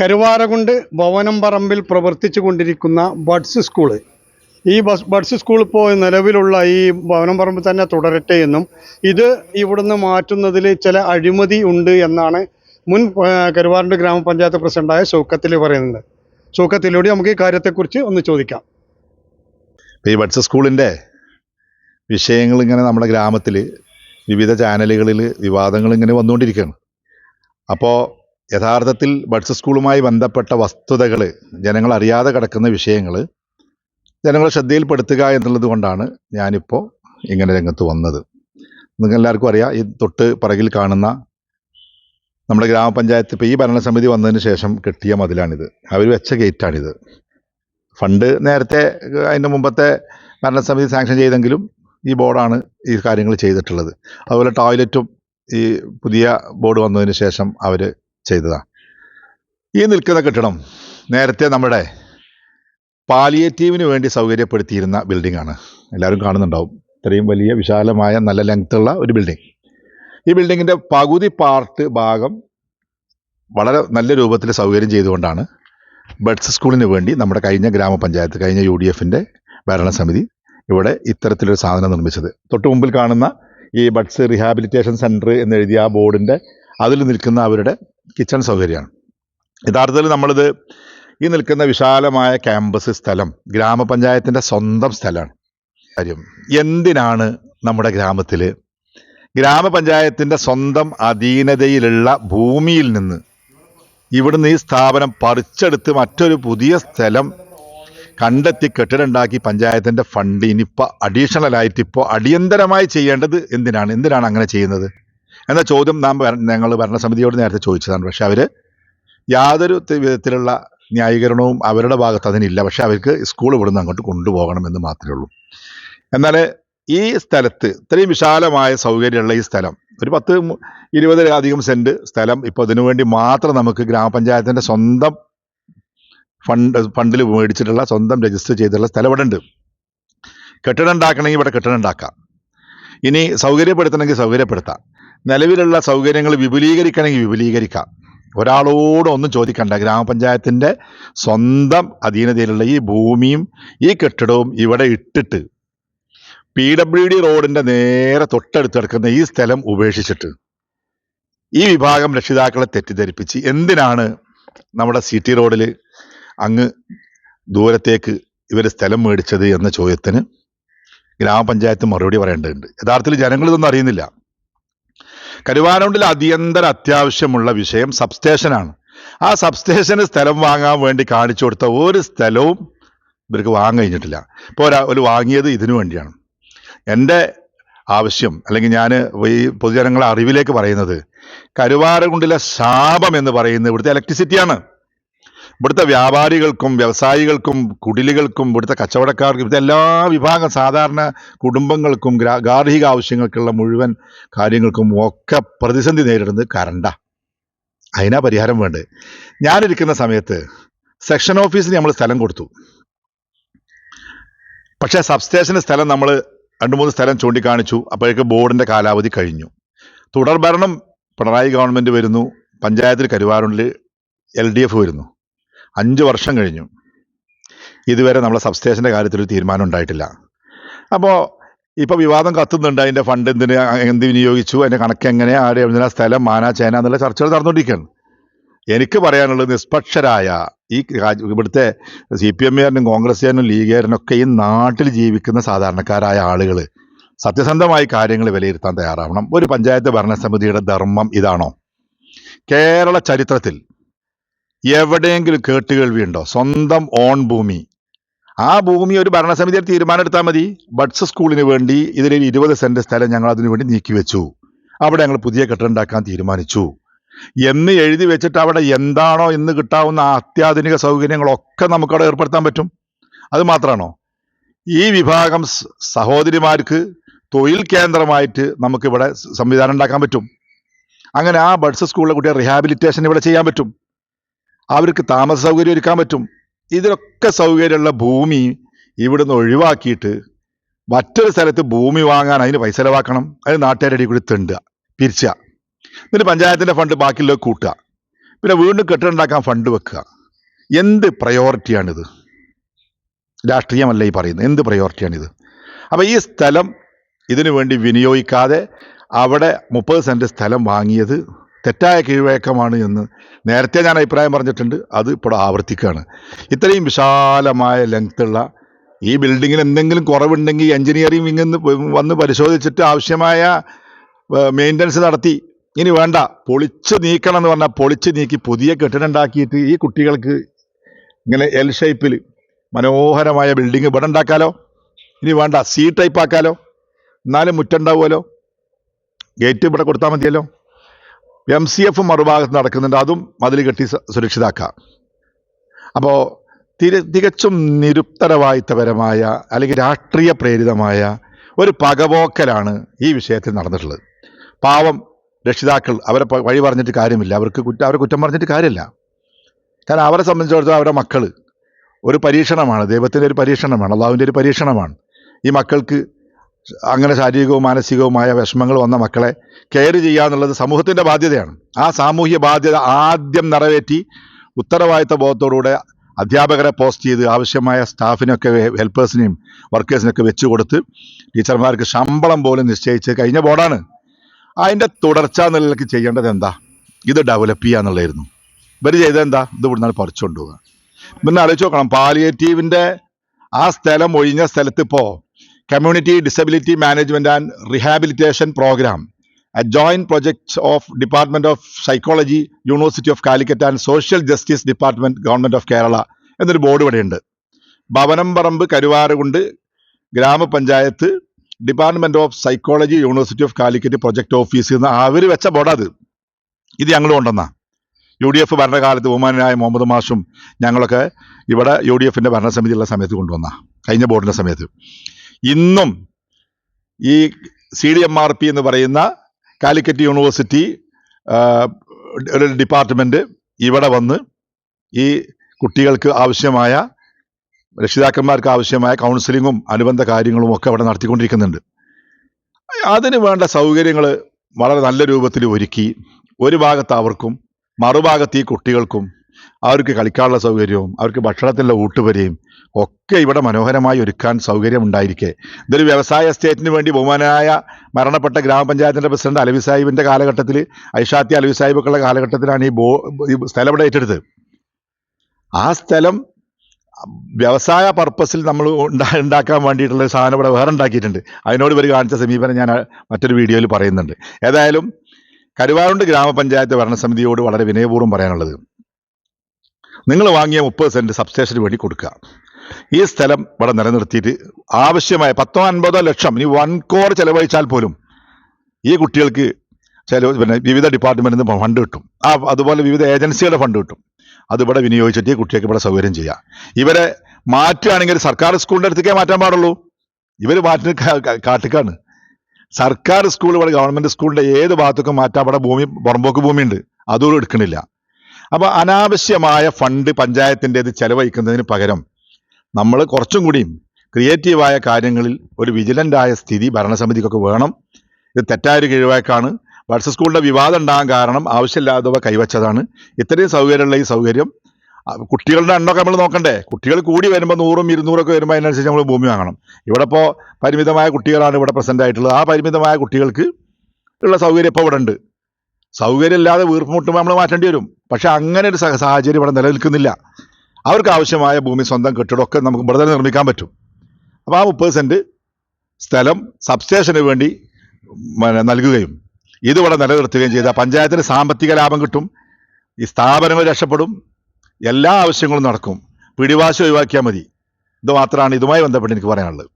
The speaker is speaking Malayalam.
കരുവാരകുണ്ട് ഭവനം പറമ്പിൽ പ്രവർത്തിച്ചു കൊണ്ടിരിക്കുന്ന ബഡ്സ് സ്കൂൾ ഈ ബസ് ബഡ്സ് സ്കൂൾ ഇപ്പോൾ നിലവിലുള്ള ഈ ഭവനം പറമ്പിൽ തന്നെ തുടരട്ടെ എന്നും ഇത് ഇവിടുന്ന് മാറ്റുന്നതിൽ ചില അഴിമതി ഉണ്ട് എന്നാണ് മുൻ കരുവാരണ്ട് ഗ്രാമപഞ്ചായത്ത് പ്രസിഡന്റായ ഷൗക്കത്തിൽ പറയുന്നത്. ഷൗക്കത്തിലൂടെ നമുക്ക് ഈ കാര്യത്തെക്കുറിച്ച് ഒന്ന് ചോദിക്കാം. ഈ ബഡ്സ് സ്കൂളിന്റെ വിഷയങ്ങൾ ഇങ്ങനെ നമ്മുടെ ഗ്രാമത്തിൽ വിവിധ ചാനലുകളിൽ വിവാദങ്ങൾ ഇങ്ങനെ വന്നുകൊണ്ടിരിക്കുകയാണ്. അപ്പോൾ യഥാർത്ഥത്തിൽ ബഡ്സ് സ്കൂളുമായി ബന്ധപ്പെട്ട വസ്തുതകൾ ജനങ്ങൾ അറിയാതെ കിടക്കുന്ന വിഷയങ്ങൾ ജനങ്ങൾ ശ്രദ്ധയിൽപ്പെടുത്തുക എന്നുള്ളത് കൊണ്ടാണ് ഞാനിപ്പോൾ ഇങ്ങനെ രംഗത്ത് വന്നത്. നിങ്ങൾക്ക് എല്ലാവർക്കും അറിയാം ഈ തൊട്ട് പിറകിൽ കാണുന്ന നമ്മുടെ ഗ്രാമപഞ്ചായത്ത് ഇപ്പോൾ ഈ ഭരണസമിതി വന്നതിന് ശേഷം കെട്ടിയ മതിലാണിത്. അവർ വെച്ച ഗേറ്റാണിത്. ഫണ്ട് നേരത്തെ അതിന്റെ മുമ്പത്തെ ഭരണസമിതി സാങ്ഷൻ ചെയ്തെങ്കിലും ഈ ബോർഡാണ് ഈ കാര്യങ്ങൾ ചെയ്തിട്ടുള്ളത്. അതുപോലെ ടോയ്ലറ്റും ഈ പുതിയ ബോർഡ് വന്നതിന് ശേഷം അവർ ചെയ്തതാണ് ഈ നിൽക്കുന്ന കെട്ടിടം നേരത്തെ നമ്മുടെ പാലിയേറ്റീവിന് വേണ്ടി സൗകര്യപ്പെടുത്തിയിരുന്ന ബിൽഡിംഗ് ആണ് എല്ലാവരും കാണുന്നുണ്ടാവും. ഇത്രയും വലിയ വിശാലമായ നല്ല ലെങ്ത്തുള്ള ഒരു ബിൽഡിംഗ് ഈ ബിൽഡിങ്ങിന്റെ പകുതി പാർട്ട് ഭാഗം വളരെ നല്ല രൂപത്തിൽ സൗകര്യം ചെയ്തുകൊണ്ടാണ് ബഡ്സ് സ്കൂളിന് വേണ്ടി നമ്മുടെ കഴിഞ്ഞ ഗ്രാമപഞ്ചായത്ത് കഴിഞ്ഞ യു ഡി എഫിന്റെ ഭരണസമിതി ഇവിടെ ഇത്തരത്തിലൊരു സാധനം നിർമ്മിച്ചത്. തൊട്ട് മുമ്പിൽ കാണുന്ന ഈ ബഡ്സ് റീഹാബിലിറ്റേഷൻ സെന്റർ എന്നെഴുതിയ ആ ബോർഡിന്റെ അതിൽ നിൽക്കുന്ന അവരുടെ കിച്ചൺ സൗകര്യമാണ്. യഥാർത്ഥത്തിൽ നമ്മളിത് ഈ നിൽക്കുന്ന വിശാലമായ ക്യാമ്പസ് സ്ഥലം ഗ്രാമപഞ്ചായത്തിന്റെ സ്വന്തം സ്ഥലമാണ്. കാര്യം എന്തിനാണ് നമ്മുടെ ഗ്രാമത്തിൽ ഗ്രാമപഞ്ചായത്തിന്റെ സ്വന്തം അധീനതയിലുള്ള ഭൂമിയിൽ നിന്ന് ഇവിടുന്ന് ഈ സ്ഥാപനം പറിച്ചെടുത്ത് മറ്റൊരു പുതിയ സ്ഥലം കണ്ടെത്തി കെട്ടിടമുണ്ടാക്കി പഞ്ചായത്തിന്റെ ഫണ്ട് ഇനിയിപ്പോൾ അഡീഷണൽ ആയിട്ട് ഇപ്പോൾ അടിയന്തരമായി ചെയ്യേണ്ടത് എന്തിനാണ്? എന്തിനാണ് അങ്ങനെ ചെയ്യുന്നത്? എന്ന ചോദ്യം നാം ഞങ്ങൾ ഭരണസമിതിയോട് നേരത്തെ ചോദിച്ചതാണ്. പക്ഷെ അവർ യാതൊരു വിധത്തിലുള്ള ന്യായീകരണവും അവരുടെ ഭാഗത്ത് അതിനില്ല. പക്ഷെ അവർക്ക് സ്കൂൾ ഇവിടുന്ന് അങ്ങോട്ട് കൊണ്ടുപോകണമെന്ന് മാത്രമേ ഉള്ളൂ. എന്നാൽ ഈ സ്ഥലത്ത് ഇത്രയും വിശാലമായ സൗകര്യമുള്ള ഈ സ്ഥലം ഒരു പത്ത് ഇരുപതിലധികം സെന്റ് സ്ഥലം ഇപ്പോൾ ഇതിനുവേണ്ടി മാത്രം നമുക്ക് ഗ്രാമപഞ്ചായത്തിന്റെ സ്വന്തം ഫണ്ട് ഫണ്ടിൽ മേടിച്ചിട്ടുള്ള സ്വന്തം രജിസ്റ്റർ ചെയ്തിട്ടുള്ള സ്ഥലം ഇവിടെ ഉണ്ട്. കെട്ടിടം ഉണ്ടാക്കണമെങ്കിൽ ഇവിടെ കെട്ടിടം ഉണ്ടാക്കാം. ഇനി സൗകര്യപ്പെടുത്തണമെങ്കിൽ സൗകര്യപ്പെടുത്താം. നിലവിലുള്ള സൗകര്യങ്ങൾ വിപുലീകരിക്കണമെങ്കിൽ വിപുലീകരിക്കാം. ഒരാളോടൊന്നും ചോദിക്കണ്ട. ഗ്രാമപഞ്ചായത്തിന്റെ സ്വന്തം അധീനതയിലുള്ള ഈ ഭൂമിയും ഈ കെട്ടിടവും ഇവിടെ ഇട്ടിട്ട് പി ഡബ്ല്യു ഡി റോഡിന്റെ നേരെ തൊട്ടടുത്ത് കിടക്കുന്ന ഈ സ്ഥലം ഉപേക്ഷിച്ചിട്ട് ഈ വിഭാഗം രക്ഷിതാക്കളെ തെറ്റിദ്ധരിപ്പിച്ച് എന്തിനാണ് നമ്മുടെ സി ടി റോഡിൽ അങ്ങ് ദൂരത്തേക്ക് ഇവർ സ്ഥലം മേടിച്ചത് എന്ന ചോദ്യത്തിന് ഗ്രാമപഞ്ചായത്ത് മറുപടി പറയേണ്ടതുണ്ട്. യഥാർത്ഥത്തിൽ ജനങ്ങൾ ഇതൊന്നും അറിയുന്നില്ല. കരുവാനൂണ്ടിൽ അടിയന്തര അത്യാവശ്യമുള്ള വിഷയം സബ്സ്റ്റേഷനാണ്. ആ സബ്സ്റ്റേഷന് സ്ഥലം വാങ്ങാൻ വേണ്ടി കാണിച്ചു കൊടുത്ത ഒരു സ്ഥലവും ഇവർക്ക് വാങ്ങാൻ ഇപ്പോൾ ഒരാ ഒരു വാങ്ങിയത് ഇതിനു വേണ്ടിയാണ്. എന്റെ ആവശ്യം അല്ലെങ്കിൽ ഞാൻ ഈ പൊതുജനങ്ങളെ അറിവിലേക്ക് പറയുന്നത് കരുവാരകുണ്ടിലെ ശാപം എന്ന് പറയുന്നത് ഇവിടുത്തെ ഇലക്ട്രിസിറ്റിയാണ് ഇവിടുത്തെ വ്യാപാരികൾക്കും വ്യവസായികൾക്കും കുടിലുകൾക്കും ഇവിടുത്തെ കച്ചവടക്കാർക്കും ഇവിടുത്തെ എല്ലാ വിഭാഗം സാധാരണ കുടുംബങ്ങൾക്കും ഗാർഹിക ആവശ്യങ്ങൾക്കുള്ള മുഴുവൻ കാര്യങ്ങൾക്കും ഒക്കെ പ്രതിസന്ധി നേരിടുന്നത് കറണ്ടാ. അതിനാ പരിഹാരം വേണ്ടത്. ഞാനിരിക്കുന്ന സമയത്ത് സെക്ഷൻ ഓഫീസിന് നമ്മൾ സ്ഥലം കൊടുത്തു. പക്ഷേ സബ്സ്റ്റേഷന് സ്ഥലം നമ്മൾ രണ്ട് മൂന്ന് സ്ഥലം ചൂണ്ടിക്കാണിച്ചു. അപ്പോഴേക്ക് ബോർഡിന്റെ കാലാവധി കഴിഞ്ഞു. തുടർഭരണം പിണറായി ഗവൺമെന്റ് വരുന്നു. പഞ്ചായത്തിൽ കരുവാറുണ്ടിൽ എൽ ഡി എഫ് വരുന്നു. അഞ്ച് വർഷം കഴിഞ്ഞു. ഇതുവരെ നമ്മളെ സബ്സ്റ്റേഷന്റെ കാര്യത്തിൽ ഒരു തീരുമാനം ഉണ്ടായിട്ടില്ല. അപ്പോൾ ഇപ്പോൾ വിവാദം കത്തുന്നുണ്ട് അതിന്റെ ഫണ്ട് എന്തിന് എന്ത് വിനിയോഗിച്ചു അതിന്റെ കണക്ക് എങ്ങനെ ആര് എന്തിനാ സ്ഥലം മാനാ ചേന എന്നുള്ള ചർച്ചകൾ നടന്നുകൊണ്ടിരിക്കുകയാണ്. എനിക്ക് പറയാനുള്ളത് നിഷ്പക്ഷരായ ഈ ഇവിടുത്തെ സി പി എമ്മുകാരനും കോൺഗ്രസ്സുകാരനും ലീഗുകാരനും ഒക്കെ ഈ നാട്ടിൽ ജീവിക്കുന്ന സാധാരണക്കാരായ ആളുകൾ സത്യസന്ധമായി കാര്യങ്ങൾ വിലയിരുത്താൻ തയ്യാറാവണം. ഒരു പഞ്ചായത്ത് ഭരണസമിതിയുടെ ധർമ്മം ഇതാണോ? കേരള ചരിത്രത്തിൽ എവിടെയെങ്കിലും കേട്ടുകേൾവിയുണ്ടോ സ്വന്തം ഓൺ ഭൂമി. ആ ഭൂമി ഒരു ഭരണസമിതിയിൽ തീരുമാനം എടുത്താൽ മതി. ബഡ്സ് സ്കൂളിന് വേണ്ടി ഇതിലൊരു ഇരുപത് സെന്റ് സ്ഥലം ഞങ്ങൾ അതിനു വേണ്ടി നീക്കി വെച്ചു. അവിടെ ഞങ്ങൾ പുതിയ കെട്ടിടം ഉണ്ടാക്കാൻ തീരുമാനിച്ചു. എന്ന് എഴുതി വെച്ചിട്ട് അവിടെ എന്താണോ ഇന്ന് കിട്ടാവുന്ന അത്യാധുനിക സൗകര്യങ്ങളൊക്കെ നമുക്കവിടെ ഏർപ്പെടുത്താൻ പറ്റും. അത് മാത്രമാണോ? ഈ വിഭാഗം സഹോദരിമാർക്ക് തൊഴിൽ കേന്ദ്രമായിട്ട് നമുക്കിവിടെ സംവിധാനം ഉണ്ടാക്കാൻ പറ്റും. അങ്ങനെ ആ ബഡ്സ് സ്കൂളിലെ കുട്ടിയെ റിഹാബിലിറ്റേഷൻ ഇവിടെ ചെയ്യാൻ പറ്റും. അവർക്ക് താമസ സൗകര്യം ഒരുക്കാൻ പറ്റും. ഇതിലൊക്കെ സൗകര്യമുള്ള ഭൂമി ഇവിടുന്ന് ഒഴിവാക്കിയിട്ട് മറ്റൊരു സ്ഥലത്ത് ഭൂമി വാങ്ങാൻ അതിന് പൈസ ചിലവാക്കണം. അത് നാട്ടുകാരുടെ കൂടി തെണ്ടുക പിരിച്ചുക. എന്നിട്ട് പഞ്ചായത്തിന്റെ ഫണ്ട് ബാക്കിയുള്ള കൂട്ടുക. പിന്നെ വീണ്ടും കെട്ടിടുണ്ടാക്കാൻ ഫണ്ട് വെക്കുക. എന്ത് പ്രയോറിറ്റിയാണിത് രാഷ്ട്രീയമല്ല ഈ പറയുന്നത്. എന്ത് പ്രയോറിറ്റിയാണിത് അപ്പോൾ ഈ സ്ഥലം ഇതിനു വേണ്ടി വിനിയോഗിക്കാതെ അവിടെ മുപ്പത് സെന്റ് സ്ഥലം വാങ്ങിയത് തെറ്റായ കീഴ്വഴക്കമാണ് എന്ന് നേരത്തെ ഞാൻ അഭിപ്രായം പറഞ്ഞിട്ടുണ്ട്. അത് ഇപ്പോൾ ആവർത്തിക്കുകയാണ്. ഇത്രയും വിശാലമായ ലെങ്ത്തുള്ള ഈ ബിൽഡിങ്ങിൽ എന്തെങ്കിലും കുറവുണ്ടെങ്കിൽ എഞ്ചിനീയറിംഗ് നിന്ന് വന്ന് പരിശോധിച്ചിട്ട് ആവശ്യമായ മെയിന്റനൻസ് നടത്തി. ഇനി വേണ്ട. പൊളിച്ച് നീക്കണം എന്ന് പറഞ്ഞാൽ പൊളിച്ച് നീക്കി പുതിയ കെട്ടിടം ഉണ്ടാക്കിയിട്ട് ഈ കുട്ടികൾക്ക് ഇങ്ങനെ എൽ ഷേപ്പിൽ മനോഹരമായ ബിൽഡിംഗ് ഇവിടെ ഉണ്ടാക്കാലോ? ഇനി വേണ്ട. സി ടൈപ്പ് ആക്കാലോ? എന്നാലും മുറ്റുണ്ടാവുമല്ലോ ഗേറ്റ് ഇവിടെ കൊടുത്താൽ മതിയല്ലോ? എം സി എഫ് മറുഭാഗത്ത് നടക്കുന്നുണ്ട്. അതും മതിൽ കെട്ടി സുരക്ഷിതാക്കാം. അപ്പോൾ തിര തികച്ചും നിരുത്തരവാദിത്തപരമായ അല്ലെങ്കിൽ രാഷ്ട്രീയ പ്രേരിതമായ ഒരു പകപോക്കലാണ് ഈ വിഷയത്തിൽ നടന്നിട്ടുള്ളത്. പാവം രക്ഷിതാക്കൾ അവരെ വഴി പറഞ്ഞിട്ട് കാര്യമില്ല. അവർക്ക് കുറ്റം അവരെ കുറ്റം പറഞ്ഞിട്ട് കാര്യമില്ല. കാരണം അവരെ സംബന്ധിച്ചിടത്തോളം അവരുടെ മക്കൾ ഒരു പരീക്ഷണമാണ്. ദൈവത്തിന്റെ ഒരു പരീക്ഷണമാണ്. അള്ളാഹുവിന്റെ ഒരു പരീക്ഷണമാണ്. ഈ മക്കൾക്ക് അങ്ങനെ ശാരീരികവും മാനസികവുമായ വിഷമങ്ങൾ വന്ന മക്കളെ കെയർ ചെയ്യുക എന്നുള്ളത് സമൂഹത്തിന്റെ ബാധ്യതയാണ്. ആ സാമൂഹ്യ ബാധ്യത ആദ്യം നിറവേറ്റി ഉത്തരവാദിത്ത ബോധത്തോടുകൂടെ അധ്യാപകരെ പോസ്റ്റ് ചെയ്ത് ആവശ്യമായ സ്റ്റാഫിനൊക്കെ ഹെൽപ്പേഴ്സിനെയും വർക്കേഴ്സിനൊക്കെ വെച്ച് കൊടുത്ത് ടീച്ചർമാർക്ക് ശമ്പളം പോലും നിശ്ചയിച്ച് കഴിഞ്ഞ ബോർഡാണ്. അതിന്റെ തുടർച്ച നിലയിലേക്ക് ചെയ്യേണ്ടത് എന്താ? ഇത് ഡെവലപ്പ് ചെയ്യുക എന്നുള്ളതായിരുന്നു. ഇവർ ചെയ്തെന്താ ഇത് ഇവിടുന്ന് പറിച്ചുകൊണ്ട് പോകുക പിന്നെ ആലോചിച്ച് നോക്കണം. പാലിയേറ്റീവിന്റെ ആ സ്ഥലം ഒഴിഞ്ഞ സ്ഥലത്ത് ഇപ്പോൾ community disability management and rehabilitation programme a joint project of Department of Psychology, University of Calicut and Social Justice Department, Government of Kerala എന്നൊരു ബോർഡ് ഇവിടെയുണ്ട് ഭവനം പറമ്പ് കരുവാരകുണ്ട് ഗ്രാമപഞ്ചായത്ത് department of psychology university of Calicut project office എന്ന് അവർ വെച്ച ബോർഡ് അത്. ഇത് ഞങ്ങൾ കൊണ്ടുവന്ന. യു ഡി എഫ് ഭരണകാലത്ത് ബഹുമാനായ മുഹമ്മദ് മാഷും ഞങ്ങളൊക്കെ ഇവിടെ യു ഡി എഫിന്റെ ഭരണസമിതിയുള്ള സമയത്ത് കൊണ്ടുവന്ന. കഴിഞ്ഞ ബോർഡിന്റെ സമയത്ത്. ഇന്നും ഈ C D M R P എന്ന് പറയുന്ന കാലിക്കറ്റ് യൂണിവേഴ്സിറ്റി ഒരു ഡിപ്പാർട്ട്മെന്റ് ഇവിടെ വന്ന് ഈ കുട്ടികൾക്ക് ആവശ്യമായ രക്ഷിതാക്കന്മാർക്ക് ആവശ്യമായ കൗൺസിലിങ്ങും അനുബന്ധ കാര്യങ്ങളും ഒക്കെ അവിടെ നടത്തിക്കൊണ്ടിരിക്കുന്നുണ്ട്. അതിന് വേണ്ട സൗകര്യങ്ങൾ വളരെ നല്ല രൂപത്തിൽ ഒരുക്കി ഒരു ഭാഗത്ത് അവർക്കും മറുഭാഗത്ത് ഈ കുട്ടികൾക്കും അവർക്ക് കളിക്കാനുള്ള സൗകര്യവും അവർക്ക് ഭക്ഷണത്തിനുള്ള ഊട്ടുവരെയും ഒക്കെ ഇവിടെ മനോഹരമായി ഒരുക്കാൻ സൗകര്യമുണ്ടായിരിക്കെ. ഇതൊരു വ്യവസായ എസ്റ്റേറ്റിന് വേണ്ടി ബഹുമാനായ മരണപ്പെട്ട ഗ്രാമപഞ്ചായത്തിന്റെ പ്രസിഡന്റ് അലവി സാഹിബിന്റെ കാലഘട്ടത്തിൽ ഐഷാത്തി അലവി സാഹിബൊക്കെയുള്ള കാലഘട്ടത്തിലാണ് ഈ ബോ ഈ സ്ഥലം ഇവിടെ ഏറ്റെടുത്തത്. ആ സ്ഥലം വ്യവസായ പർപ്പസിൽ നമ്മൾ ഉണ്ടാ- ഉണ്ടാക്കാൻ വേണ്ടിയിട്ടുള്ള സാധനം ഇവിടെ വേറെ ഉണ്ടാക്കിയിട്ടുണ്ട് അതിനോട് ഇവർ കാണിച്ച സമീപനം ഞാൻ മറ്റൊരു വീഡിയോയിൽ പറയുന്നുണ്ട്. ഏതായാലും കരുവാറുണ്ട് ഗ്രാമപഞ്ചായത്ത് ഭരണസമിതിയോട് വളരെ വിനയപൂർവം പറയാനുള്ളത്. നിങ്ങൾ വാങ്ങിയ മുപ്പത് സെന്റ് സബ്സ്റ്റേഷന് വേണ്ടി കൊടുക്കുക. ഈ സ്ഥലം ഇവിടെ നിലനിർത്തിയിട്ട് ആവശ്യമായ പത്തോ അൻപതോ ലക്ഷം ഇനി വൺ കോർ ചിലവഴിച്ചാൽ പോലും ഈ കുട്ടികൾക്ക് ചില പിന്നെ വിവിധ ഡിപ്പാർട്ട്മെന്റിൽ നിന്ന് ഫണ്ട് കിട്ടും. ആ അതുപോലെ വിവിധ ഏജൻസികളുടെ ഫണ്ട് കിട്ടും. അതിവിടെ വിനിയോഗിച്ചിട്ട് ഈ കുട്ടികൾക്ക് ഇവിടെ സൗകര്യം ചെയ്യാം. ഇവരെ മാറ്റുകയാണെങ്കിൽ സർക്കാർ സ്കൂളിന്റെ അടുത്തേക്കേ മാറ്റാൻ പാടുള്ളൂ. ഇവർ മാറ്റി കാട്ടിക്കാണ്. സർക്കാർ സ്കൂൾ ഇവിടെ ഗവൺമെന്റ് സ്കൂളിന്റെ ഏത് ഭാഗത്തേക്കും മാറ്റാൻ ഇവിടെ ഭൂമി പുറമ്പോക്ക് ഭൂമിയുണ്ട്. അതും എടുക്കണില്ല. അപ്പൊ അനാവശ്യമായ ഫണ്ട് പഞ്ചായത്തിന്റെത് ചെലവഴിക്കുന്നതിന് പകരം നമ്മൾ കുറച്ചും കൂടിയും ക്രിയേറ്റീവായ കാര്യങ്ങളിൽ ഒരു വിജിലന്റായ സ്ഥിതി ഭരണസമിതിക്കൊക്കെ വേണം. ഇത് തെറ്റായൊരു കിഴിവാക്കാണ് ബഡ്സ് സ്കൂളിന്റെ വിവാദം ഉണ്ടാകാൻ കാരണം ആവശ്യമില്ലാത്തവ കൈവച്ചതാണ്. ഇത്രയും സൗകര്യമുള്ള ഈ സൗകര്യം കുട്ടികളുടെ എണ്ണമൊക്കെ നമ്മൾ നോക്കണ്ടേ? കുട്ടികൾ കൂടി വരുമ്പോൾ നൂറും ഇരുന്നൂറൊക്കെ വരുമ്പോൾ അതിനനുസരിച്ച് നമ്മൾ ഭൂമി വാങ്ങണം. ഇവിടെ ഇപ്പോൾ പരിമിതമായ കുട്ടികളാണ് ഇവിടെ പ്രസന്റ് ആയിട്ടുള്ളത്. ആ പരിമിതമായ കുട്ടികൾക്ക് ഉള്ള സൗകര്യം ഇപ്പോൾ ഇവിടെ ഉണ്ട് സൗകര്യം ഇല്ലാതെ വീർപ്പ് മുട്ടുമ്പോൾ നമ്മൾ മാറ്റേണ്ടി വരും. പക്ഷെ അങ്ങനെ ഒരു സഹ- സാഹചര്യം ഇവിടെ നിലനിൽക്കുന്നില്ല. അവർക്ക് ആവശ്യമായ ഭൂമി സ്വന്തം കെട്ടിടമൊക്കെ നമുക്ക് ഇവിടെ തന്നെ നിർമ്മിക്കാൻ പറ്റും. അപ്പോൾ ആ മുപ്പത് സെന്റ് സ്ഥലം സബ്സ്റ്റേഷന് വേണ്ടി നൽകുകയും ഇതിവിടെ നിലനിർത്തുകയും ചെയ്ത പഞ്ചായത്തിന് സാമ്പത്തിക ലാഭം കിട്ടും. ഈ സ്ഥാപനങ്ങൾ രക്ഷപ്പെടും. എല്ലാ ആവശ്യങ്ങളും നടക്കും. പിടിവാശി ഒഴിവാക്കിയാൽ മതി. ഇത് മാത്രമാണ് ഇതുമായി ബന്ധപ്പെട്ട് എനിക്ക് പറയാനുള്ളത്.